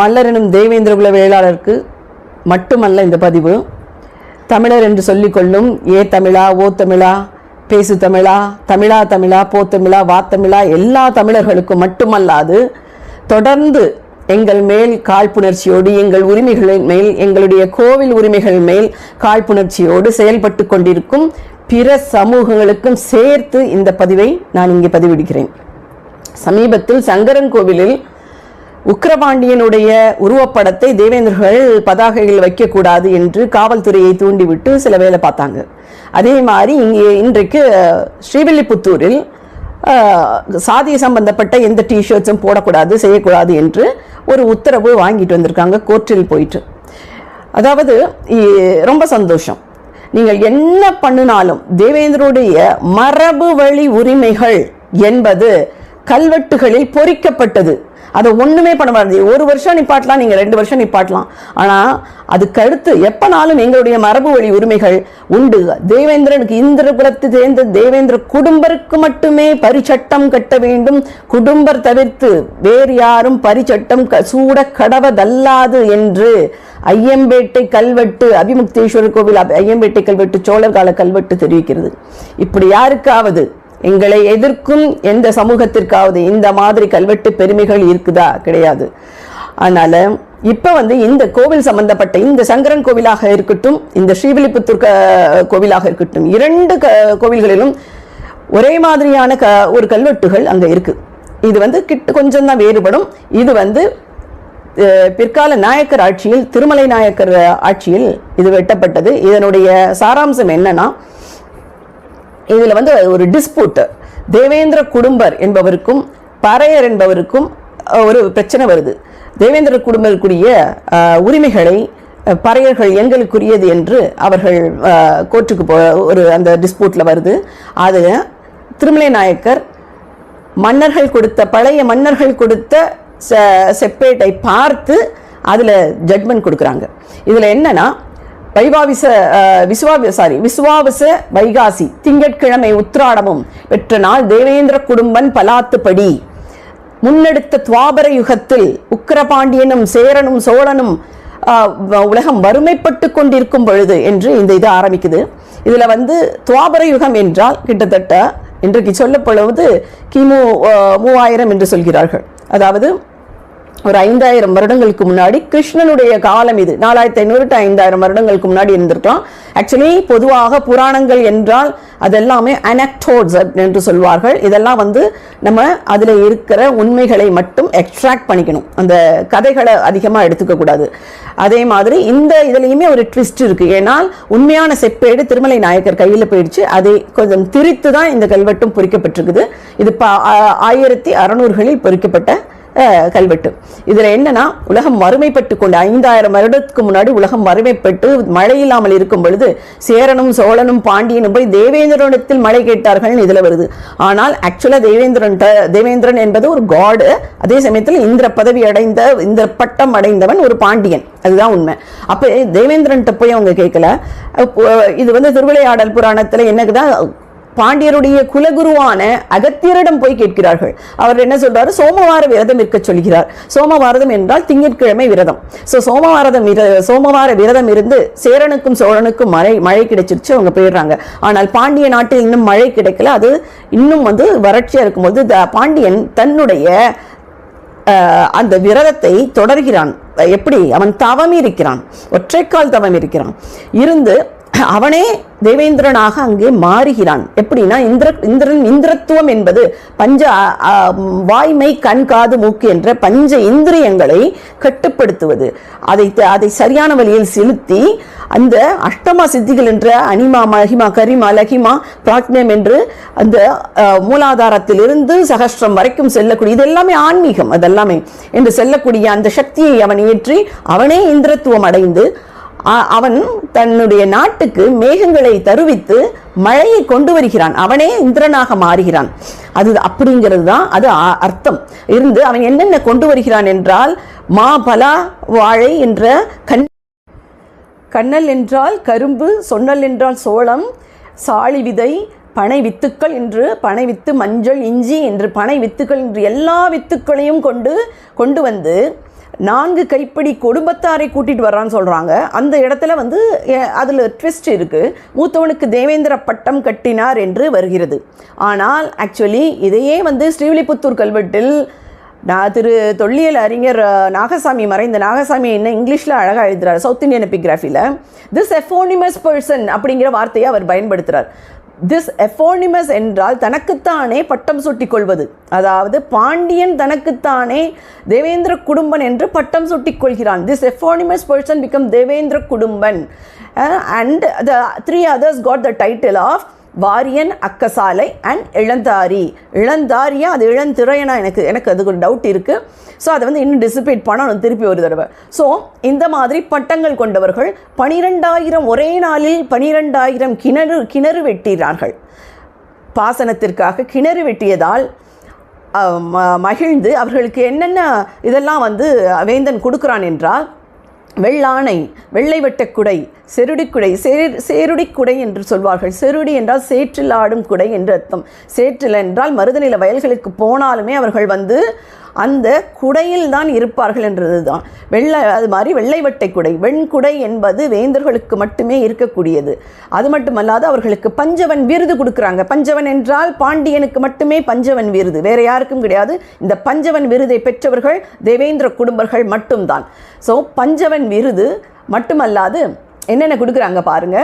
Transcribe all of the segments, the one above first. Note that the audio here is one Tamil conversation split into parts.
மல்லரனும் தேவேந்திரகுல வேளாளருக்கு மட்டுமல்ல இந்த பதிவு. தமிழர் என்று சொல்லிக்கொள்ளும் ஏ தமிழா ஓ தமிழா பேசு தமிழா தமிழா தமிழா போ தமிழா வா தமிழா எல்லா தமிழர்களுக்கும் மட்டுமல்லாது தொடர்ந்து எங்கள் மேல் காழ்ப்புணர்ச்சியோடு எங்கள் உரிமைகளின் மேல் எங்களுடைய கோவில் உரிமைகள் மேல் காழ்ப்புணர்ச்சியோடு செயல்பட்டு கொண்டிருக்கும் பிற சமூகங்களுக்கும் சேர்த்து இந்த பதிவை நான் இங்கே பதிவிடுகிறேன். சமீபத்தில் சங்கரன் கோவிலில் உக்ரபாண்டியனுடைய உருவப்படத்தை தேவேந்திரர்கள் பதாகையில் வைக்கக்கூடாது என்று காவல்துறையை தூண்டிவிட்டு சில வேலை பார்த்தாங்க. அதே மாதிரி இங்கே இன்றைக்கு ஸ்ரீவில்லிபுத்தூரில் சாதி சம்பந்தப்பட்ட எந்த டிஷர்ட்ஸும் போடக்கூடாது செய்யக்கூடாது என்று ஒரு உத்தரவு வாங்கிட்டு வந்திருக்காங்க கோர்ட்டில் போயிட்டு. அதாவது ரொம்ப சந்தோஷம். நீங்கள் என்ன பண்ணினாலும் தேவேந்திரோடைய மரபு வழி உரிமைகள் என்பது கல்வெட்டுகளில் பொறிக்கப்பட்டது. அதை ஒன்றுமே பண்ண முடியாது ஒரு வருஷம் நிப்பாட்டலாம் நீங்கள் ரெண்டு வருஷம் நிப்பாட்டலாம். ஆனால் அதுக்கடுத்து எப்போனாலும் எங்களுடைய மரபு வழி உரிமைகள் உண்டு. தேவேந்திரனுக்கு இந்திரபுரத்து சேர்ந்த தேவேந்திர குடும்பருக்கு மட்டுமே பரிச்சட்டம் கட்ட வேண்டும். குடும்பர் தவிர்த்து வேறு யாரும் பரிச்சட்டம் சூட கடவதல்லாது என்று ஐயம்பேட்டை கல்வெட்டு அபிமுக்தேஸ்வரர் கோவில் ஐயம்பேட்டை கல்வெட்டு சோழர் கால கல்வெட்டு தெரிவிக்கிறது. இப்படி யாருக்காவது எங்களை எதிர்க்கும் எந்த சமூகத்திற்காவது இந்த மாதிரி கல்வெட்டு பெருமைகள் இருக்குதா? கிடையாது. அதனால் இப்போ வந்து இந்த கோவில் சம்பந்தப்பட்ட இந்த சங்கரன் கோவிலாக இருக்கட்டும் இந்த ஸ்ரீவில்லிபுத்தூர் கோவிலாக இருக்கட்டும் இரண்டு க கோவில்களிலும் ஒரே மாதிரியான க ஒரு கல்வெட்டுகள் அங்கே இருக்குது இது வந்து கிட்ட கொஞ்சம் தான் வேறுபடும். இது வந்து பிற்கால நாயக்கர் ஆட்சியில் திருமலை நாயக்கர் ஆட்சியில் இது வெட்டப்பட்டது. இதனுடைய சாராம்சம் என்னன்னா இதில் வந்து ஒரு டிஸ்பியூட் தேவேந்திர குடும்பர் என்பவருக்கும் பறையர் என்பவருக்கும் ஒரு பிரச்சனை வருது. தேவேந்திர குடும்பருக்குரிய உரிமைகளை பறையர்கள் எங்களுக்குரியது என்று அவர்கள் கோர்ட்டுக்கு போ ஒரு அந்த டிஸ்பியூட்டில் வருது. அது திருமலை நாயக்கர் மன்னர்கள் கொடுத்த பழைய மன்னர்கள் கொடுத்த செப்பேட்டை பார்த்து அதில் ஜட்மெண்ட் கொடுக்குறாங்க. இதில் என்னென்னா வைவாவிச விஸ்வா சாரி விஸ்வாவிச வைகாசி திங்கட்கிழமை உத்திராடமும் பெற்ற நாள் தேவேந்திர குடும்பன் பலாத்துப்படி. முன்னெடுத்த துவாபர யுகத்தில் உக்கிரபாண்டியனும் சேரனும் சோழனும் உலகம் வறுமைப்பட்டு கொண்டிருக்கும் பொழுது என்று இந்த இது ஆரம்பிக்குது. இதில் வந்து துவாபர யுகம் என்றால் கிட்டத்தட்ட இன்றைக்கு சொல்லப்படுவது கிமு மூவாயிரம் என்று சொல்கிறார்கள். அதாவது ஒரு ஐந்தாயிரம் வருடங்களுக்கு முன்னாடி கிருஷ்ணனுடைய காலம் இது. நாலாயிரத்தி ஐநூறு டு ஐந்தாயிரம் வருடங்களுக்கு முன்னாடி இருந்திருக்கலாம். ஆக்சுவலி பொதுவாக புராணங்கள் என்றால் அதெல்லாமே அனக்டோட்ஸ் என்று சொல்வார்கள். இதெல்லாம் வந்து நம்ம அதில் இருக்கிற உண்மைகளை மட்டும் எக்ஸ்ட்ராக்ட் பண்ணிக்கணும். அந்த கதைகளை அதிகமாக எடுத்துக்கக்கூடாது அதே மாதிரி இந்த இதுலேயுமே ஒரு ட்விஸ்ட் இருக்குது ஏன்னால் உண்மையான செப்பேடு திருமலை நாயக்கர் கையில் போயிடுச்சு. அதை கொஞ்சம் திரித்து தான் இந்த கல்வெட்டும் பொறிக்கப்பட்டிருக்குது. இது ப ஆயிரத்தி அறநூறுகளில் பொறிக்கப்பட்ட கல்வெட்டு. இதில் என்னன்னா உலகம் மறுமைப்பட்டு கொண்டு ஐந்தாயிரம் வருடத்துக்கு முன்னாடி உலகம் மறுமைப்பட்டு மழை இல்லாமல் இருக்கும் பொழுது சேரனும் சோழனும் பாண்டியனும் போய் தேவேந்திரனிடத்தில் மழை கேட்டார்கள் இதில் வருது. ஆனால் ஆக்சுவலாக தேவேந்திரன் தேவேந்திரன் என்பது ஒரு காடு அதே சமயத்தில் இந்திர பதவி அடைந்த இந்த பட்டம் அடைந்தவன் ஒரு பாண்டியன். அதுதான் உண்மை. அப்போ தேவேந்திரன்கிட்ட போய் அவங்க கேட்கல. இது வந்து திருவிளையாடல் புராணத்தில் என்னக்குதான் பாண்டியருடைய குலகுருவான அகத்தியரிடம் போய் கேட்கிறார்கள். அவர் என்ன சொல்றாரு? சோமவார விரதம் இருக்க சொல்கிறார். சோமவாரதம் என்றால் திங்கட்கிழமை விரதம். ஸோ சோமவாரதம் சோமவார விரதம் இருந்து சேரனுக்கும் சோழனுக்கும் மழை மழை கிடைச்சிருச்சு அவங்க போயிடுறாங்க. ஆனால் பாண்டிய நாட்டில் இன்னும் மழை கிடைக்கல. அது இன்னும் வந்து வறட்சியா இருக்கும்போது பாண்டியன் தன்னுடைய அந்த விரதத்தை தொடர்கிறான். எப்படி? அவன் தவம் இருக்கிறான் ஒற்றைக்கால் தவம் இருக்கிறான் இருந்து அவனே தேவேந்திரனாக அங்கே மாறுகிறான். எப்படின்னா இந்திர இந்திரன் இந்திரத்துவம் என்பது பஞ்ச வாய்மை கண் காது மூக்கு என்ற பஞ்ச இந்திரியங்களை கட்டுப்படுத்துவது. அதை அதை சரியான வழியில் செலுத்தி அந்த அஷ்டமா சித்திகள் என்ற அனிமா மகிமா கரிமா லகிமா பிராக்ஞம் என்று அந்த மூலாதாரத்திலிருந்து சகஸ்திரம் வரைக்கும் செல்லக்கூடிய இது எல்லாமே ஆன்மீகம் அதெல்லாமே. என்று செல்லக்கூடிய அந்த சக்தியை அவன் ஏற்றி அவனே இந்திரத்துவம் அடைந்து அவன் தன்னுடைய நாட்டுக்கு மேகங்களை தருவித்து மழையை கொண்டு வருகிறான். அவனே இந்திரனாக மாறுகிறான். அது அப்படிங்கிறது தான் அது அர்த்தம். இருந்து அவன் என்னென்ன கொண்டு வருகிறான் என்றால் மா பலா வாழை என்ற கண் கண்ணல் என்றால் கரும்பு சொன்னல் என்றால் சோளம் சாலி விதை பனை வித்துக்கள் என்று பனை வித்து மஞ்சள் இஞ்சி என்று பனை வித்துக்கள் என்று எல்லா வித்துக்களையும் கொண்டு கொண்டு வந்து நான்கு கைப்பிடி குடும்பத்தாரை கூட்டிகிட்டு வர்றான்னு சொல்கிறாங்க அந்த இடத்துல வந்து அதில் ட்விஸ்ட் இருக்குது மூத்தவனுக்கு தேவேந்திர பட்டம் கட்டினார் என்று வருகிறது. ஆனால் ஆக்சுவலி இதையே வந்து ஸ்ரீவில்லிபுத்தூர் கல்வெட்டில் நான் திரு தொல்லியல் அறிஞர் நாகசாமி மறைந்த நாகசாமி என்ன இங்கிலீஷில் அழகாக எழுதுகிறார் சவுத் இந்தியன் எபிகிராஃபியில் திஸ் எஃபோனிமஸ் பர்சன் அப்படிங்கிற வார்த்தையை அவர் பயன்படுத்துகிறார் திஸ் எஃபோனிமஸ் என்றால் தனக்குத்தானே பட்டம் சூட்டிக் கொள்வது அதாவது பாண்டியன் தனக்குத்தானே தேவேந்திர குடும்பன் என்று பட்டம் சூட்டிக் கொள்கிறான் this eponymous person become Devendra Kudumban. And the three others got the title of warrior அக்கசாலை and இளந்தாரி. இளந்தாரியா அது இளந்திரையனா எனக்கு எனக்கு அதுக்கு ஒரு டவுட் இருக்குது ஸோ அதை வந்து இன்னும் டிசிபேட் பண்ணணும் திருப்பி ஒரு தடவை. ஸோ இந்த மாதிரி பட்டங்கள் கொண்டவர்கள் பனிரெண்டாயிரம் ஒரே நாளில் பனிரெண்டாயிரம் கிணறு கிணறு வெட்டினார்கள். பாசனத்திற்காக கிணறு வெட்டியதால் ம- மகிழ்ந்து அவர்களுக்கு என்னென்ன இதெல்லாம் வந்து வேந்தன் கொடுக்குறான் என்றால் வெள்ளானை வெள்ளை வெட்டக்குடை செருடிக்குடை சேர் சேருடிக்குடை என்று சொல்வார்கள். செருடி என்றால் சேற்றில் ஆடும் குடை என்று அர்த்தம். சேற்றில் என்றால் மருதநில வயல்களுக்கு போனாலுமே அவர்கள் வந்து அந்த குடையில் தான் இருப்பார்கள் என்றது தான் வெள்ளை அது மாதிரி வெள்ளை வட்டை குடை. வெண்குடை என்பது வேந்தர்களுக்கு மட்டுமே இருக்கக்கூடியது. அது மட்டுமல்லாது அவர்களுக்கு பஞ்சவன் விருது கொடுக்குறாங்க. பஞ்சவன் என்றால் பாண்டியனுக்கு மட்டுமே பஞ்சவன் விருது. வேறு யாருக்கும் கிடையாது. இந்த பஞ்சவன் விருதை பெற்றவர்கள் தேவேந்திர குடும்பர்கள் மட்டும்தான். ஸோ பஞ்சவன் விருது மட்டுமல்லாது என்னென்ன கொடுக்குறாங்க பாருங்க.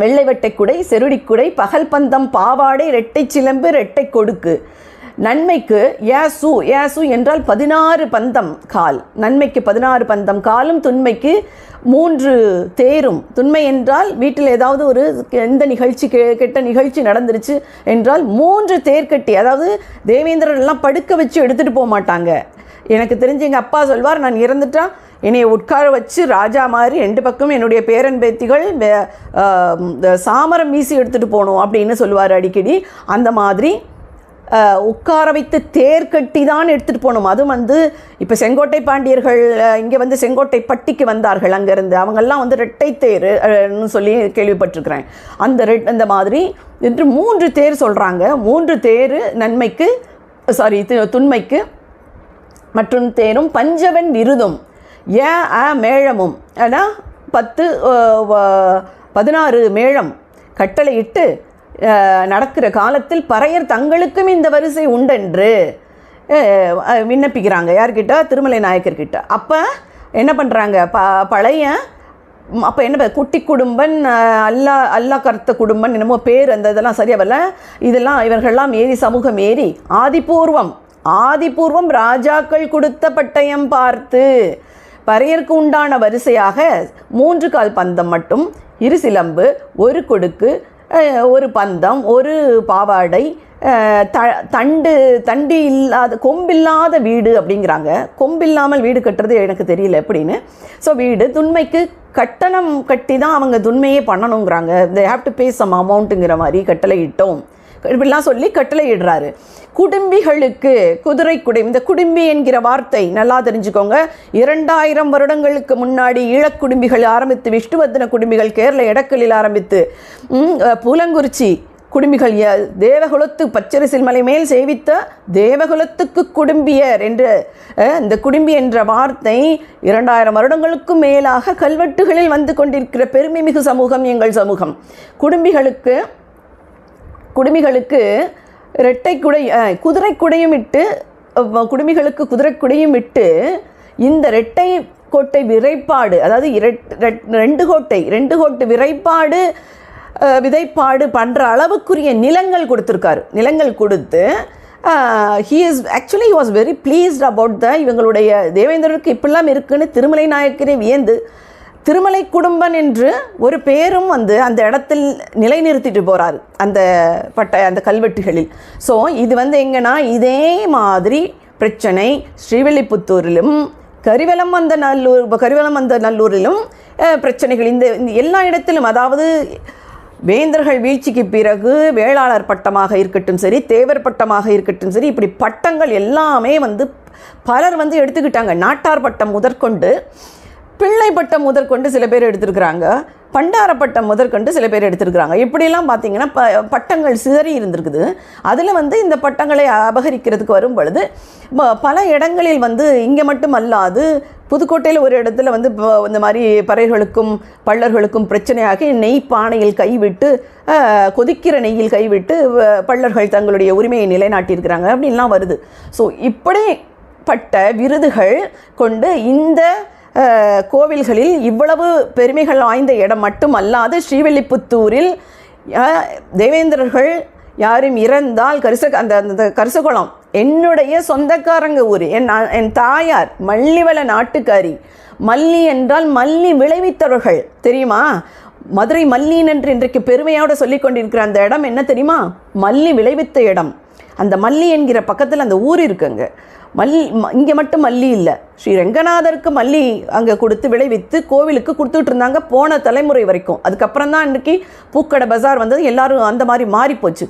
வெள்ளை வெட்டை குடை செருடிக்குடை பகல் பந்தம் பாவாடை ரெட்டை சிலம்பு ரெட்டை கொடுக்கு. நன்மைக்கு ஏசு ஏசு என்றால் பதினாறு பந்தம் கால். நன்மைக்கு பதினாறு பந்தம் காலும் துன்மைக்கு மூன்று தேரும். துன்மை என்றால் வீட்டில் ஏதாவது ஒரு எந்த நிகழ்ச்சி கெ- கெட்ட நிகழ்ச்சி நடந்துருச்சு என்றால் மூன்று தேர் கட்டி அதாவது தேவேந்திரன்லாம் எல்லாம் படுக்க வச்சு எடுத்துகிட்டு போக மாட்டாங்க. எனக்கு தெரிஞ்சு எங்கள் அப்பா சொல்வார் நான் இறந்துட்டா என்னை உட்கார வச்சு ராஜா மாதிரி ரெண்டு பக்கம் என்னுடைய பேரன் பேத்திகள் இந்த சாமரம் வீசி எடுத்துகிட்டு போகணும் அப்படின்னு சொல்லுவார் அடிக்கடி. அந்த மாதிரி உட்கார வைத்து தேர் கட்டி தான் எடுத்துகிட்டு போகணும் அதுவும் வந்து இப்போ செங்கோட்டை பாண்டியர்கள் இங்கே வந்து செங்கோட்டை பட்டிக்கு வந்தார்கள் அங்கேருந்து. அவங்கெல்லாம் வந்து ரெட்டை தேர்னு சொல்லி கேள்விப்பட்டிருக்கிறேன். அந்த ரெட் அந்த மாதிரி என்று மூன்று தேர் சொல்கிறாங்க மூன்று தேர் நன்மைக்கு சாரி துண்மைக்கு மற்றும் தேரும் பஞ்சவன் விருதும் ஏ அ மேளமும் ஏன்னா பத்து வ- பதினாறு மேளம் கட்டளையிட்டு நடக்கிற காலத்தில் பறையர் தங்களுக்கும் இந்த வரிசை உண்டென்று விண்ணப்பிக்கிறாங்க. யார்கிட்ட? திருமலை நாயக்கர்கிட்ட. அப்போ என்ன பண்ணுறாங்க ப பழைய அப்போ என்ன குட்டி குடும்பன் அல்லா அல்லா கருத்த குடும்பன் என்னமோ பேர் அந்த இதெல்லாம் சரியா வரல. இதெல்லாம் இவர்கள்லாம் ஏறி சமூகம் ஏறி ஆதிபூர்வம் ஆதிபூர்வம் ராஜாக்கள் கொடுத்த பட்டயம் பார்த்து பறையருக்கு உண்டான வரிசையாக மூன்று கால் பந்தம் மட்டும் இரு சிலம்பு ஒரு கொடுக்கு ஒரு பந்தம் ஒரு பாவாடை த தண்டு தண்டி இல்லாத கொம்பில்லாத வீடு அப்படிங்கிறாங்க. கொம்பில்லாமல் வீடு கட்டுறது எனக்கு தெரியல எப்படின்னு. ஸோ வீடு துண்மைக்கு கட்டணம் கட்டி தான் அவங்க துண்மையே பண்ணணுங்கிறாங்க. They have to pay some அமௌண்ட்டுங்கிற மாதிரி கட்டளை இட்டோம். இப்படிலாம் சொல்லி கட்டளையிடுறாரு குடும்பிகளுக்கு குதிரை குடை இந்த குடும்பி என்கிற வார்த்தை நல்லா தெரிஞ்சுக்கோங்க. இரண்டாயிரம் வருடங்களுக்கு முன்னாடி ஈழக்குடும்பிகள் ஆரம்பித்து விஷ்ணுவர்தன குடும்பிகள் கேரள எடக்கலில் ஆரம்பித்து புலங்குறிச்சி குடும்பிகள் தேவகுலத்து பச்சரிசில் மலை மேல் சேவித்த தேவகுலத்துக்கு குடும்பியர் என்று இந்த குடும்பி என்ற வார்த்தை இரண்டாயிரம் வருடங்களுக்கும் மேலாக கல்வெட்டுகளில் வந்து கொண்டிருக்கிற பெருமை மிகு சமூகம் எங்கள் சமூகம். குடும்பிகளுக்கு குடுமிகளுக்கு இரட்டை குடை குதிரை குடையும் இட்டு குடுமிகளுக்கு குதிரை குடையும் இட்டு இந்த இரட்டை கோட்டை விரைப்பாடு அதாவது இரட்- ரெட்- ரெண்டு கோட்டை ரெண்டு கோட்டு விரைப்பாடு விதைப்பாடு பண்ணுற அளவுக்குரிய நிலங்கள் கொடுத்துருக்காரு. நிலங்கள் கொடுத்து he is actually he was very pleased about the இவங்களுடைய தேவேந்திரருக்கு இப்படிலாம் இருக்குன்னு திருமலை நாயக்கரே வியந்து திருமலை குடும்பன் என்று ஒரு பேரும் வந்து அந்த இடத்தில் நிலைநிறுத்திட்டு போகிறார் அந்த பட்ட அந்த கல்வெட்டுகளில். ஸோ இது வந்து எங்கன்னா இதே மாதிரி பிரச்சனை ஸ்ரீவில்லிபுத்தூரிலும் கரிவலம் வந்த நல்லூர் கரிவலம் வந்த நல்லூரிலும் பிரச்சனைகள். இந்த இந்த எல்லா இடத்திலும் அதாவது வேந்தர்கள் வீழ்ச்சிக்கு பிறகு வேளாளர் பட்டமாக இருக்கட்டும் சரி தேவர் பட்டமாக இருக்கட்டும் சரி இப்படி பட்டங்கள் எல்லாமே வந்து பலர் வந்து எடுத்துக்கிட்டாங்க. நாட்டார் பட்டம் முதற்கொண்டு பிள்ளை பட்டம் முதற்கொண்டு சில பேர் எடுத்திருக்கிறாங்க. பண்டார பட்டம் முதற்கொண்டு சில பேர் எடுத்திருக்கிறாங்க. இப்படிலாம் பார்த்தீங்கன்னா ப பட்டங்கள் சிதறி இருந்திருக்குது. அதில் வந்து இந்த பட்டங்களை அபகரிக்கிறதுக்கு வரும் பொழுது பல இடங்களில் வந்து இங்கே மட்டும் அல்லாது புதுக்கோட்டையில் ஒரு இடத்துல வந்து இப்போ இந்த மாதிரி பறைகளுக்கும் பள்ளர்களுக்கும் பிரச்சனையாகி நெய் பானையில் கைவிட்டு கொதிக்கிற நெய்யில் கைவிட்டு வ- பள்ளர்கள் தங்களுடைய உரிமையை நிலைநாட்டியிருக்கிறாங்க அப்படின்லாம் வருது. ஸோ இப்படி பட்ட விருதுகள் கொண்டு இந்த கோவில்களில் இவ்வளவு பெருமைகள் வாய்ந்த இடம் மட்டும் அல்லாது ஸ்ரீவில்லிபுத்தூரில் தேவேந்திரர்கள் யாரும் இறந்தால் கரிச அந்த அந்த கரிசகுளம் என்னுடைய சொந்தக்காரங்க ஊர் என் என் தாயார் மல்லிவள நாட்டுக்காரி மல்லி என்றால் மல்லி விளைவித்தவர்கள் தெரியுமா? மதுரை மல்லின் என்று இன்றைக்கு பெருமையோடு சொல்லிக் கொண்டிருக்கிற அந்த இடம் என்ன தெரியுமா? மல்லி விளைவித்த இடம். அந்த மல்லி என்கிற பக்கத்தில் அந்த ஊர் இருக்குங்க. மல் இங்கே மட்டும் மல்லி இல்லை. ஸ்ரீ ரங்கநாதருக்கு மல்லி அங்கே கொடுத்து விளைவித்து கோவிலுக்கு கொடுத்துட்டு இருந்தாங்க போன தலைமுறை வரைக்கும். அதுக்கப்புறம் தான் இன்றைக்கி பூக்கடை பஜார் வந்தது எல்லாரும் அந்த மாதிரி மாறிப்போச்சு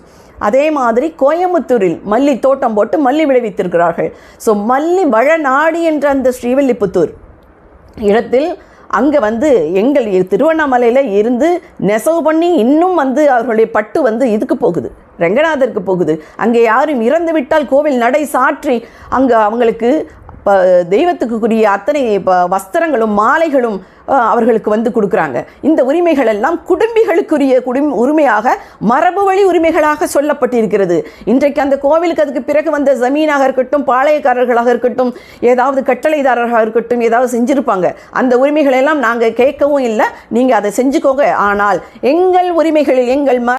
அதே மாதிரி கோயம்புத்தூரில் மல்லி தோட்டம் போட்டு மல்லி விளைவித்திருக்கிறார்கள். ஸோ மல்லி வளநாடு என்ற அந்த ஸ்ரீவில்லிபுத்தூர் இடத்தில் அங்கே வந்து எங்கள் திருவண்ணாமலையில் இருந்து நெசவு பண்ணி இன்னும் வந்து அவர்களுடைய பட்டு வந்து இதுக்கு போகுது. ரெங்கநாதருக்கு போகுது. அங்கே யாரும் இறந்து விட்டால் கோவில் நடை சாற்றி அங்கே அவங்களுக்கு ப தெய்வத்துக்குரிய அத்தனை ப வஸ்திரங்களும் மாலைகளும் அவர்களுக்கு வந்து கொடுக்குறாங்க. இந்த உரிமைகள் எல்லாம் குடும்பிகளுக்குரிய குடும் உரிமையாக மரபு வழி உரிமைகளாக சொல்லப்பட்டிருக்கிறது. இன்றைக்கு அந்த கோவிலுக்கு அதுக்கு பிறகு வந்த ஜமீனாக இருக்கட்டும் பாளையக்காரர்களாக இருக்கட்டும் ஏதாவது கட்டளைதாரராக இருக்கட்டும் ஏதாவது செஞ்சுருப்பாங்க. அந்த உரிமைகளெல்லாம் நாங்கள் கேட்கவும் இல்லை. நீங்கள் அதை செஞ்சுக்கோங்க. ஆனால் எங்கள் உரிமைகளில் எங்கள் ம